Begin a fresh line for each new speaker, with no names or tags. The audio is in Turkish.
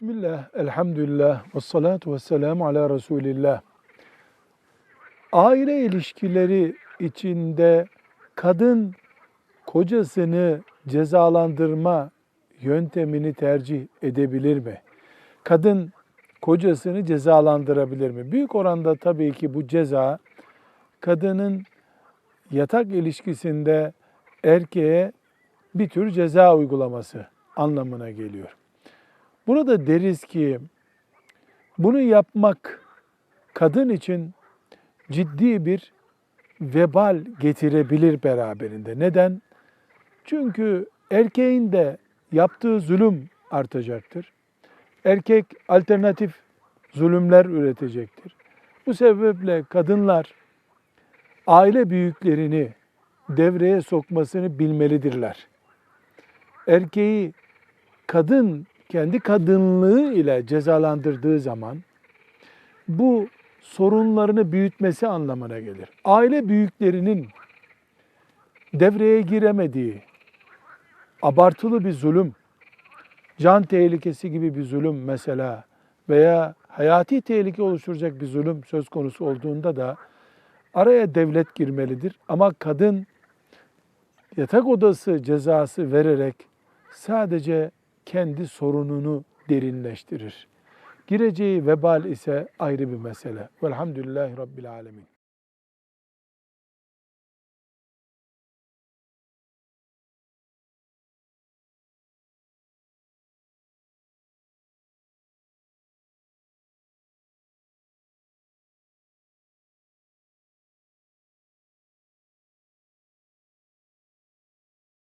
Bismillah, elhamdülillah, ve salatu ve selamu ala Resulillah. Aile ilişkileri içinde kadın kocasını cezalandırma yöntemini tercih edebilir mi? Kadın kocasını cezalandırabilir mi? Büyük oranda tabii ki bu ceza kadının yatak ilişkisinde erkeğe bir tür ceza uygulaması anlamına geliyor. Burada deriz ki bunu yapmak kadın için ciddi bir vebal getirebilir beraberinde. Neden? Çünkü erkeğin de yaptığı zulüm artacaktır. Erkek alternatif zulümler üretecektir. Bu sebeple kadınlar aile büyüklerini devreye sokmasını bilmelidirler. Erkeği kadın kendi kadınlığı ile cezalandırdığı zaman bu sorunlarını büyütmesi anlamına gelir. Aile büyüklerinin devreye giremediği abartılı bir zulüm, can tehlikesi gibi bir zulüm mesela veya hayati tehlike oluşturacak bir zulüm söz konusu olduğunda da araya devlet girmelidir. Ama kadın yatak odası cezası vererek sadece kendi sorununu derinleştirir. Gireceği vebal ise ayrı bir mesele. Velhamdülillahi Rabbil Alemin.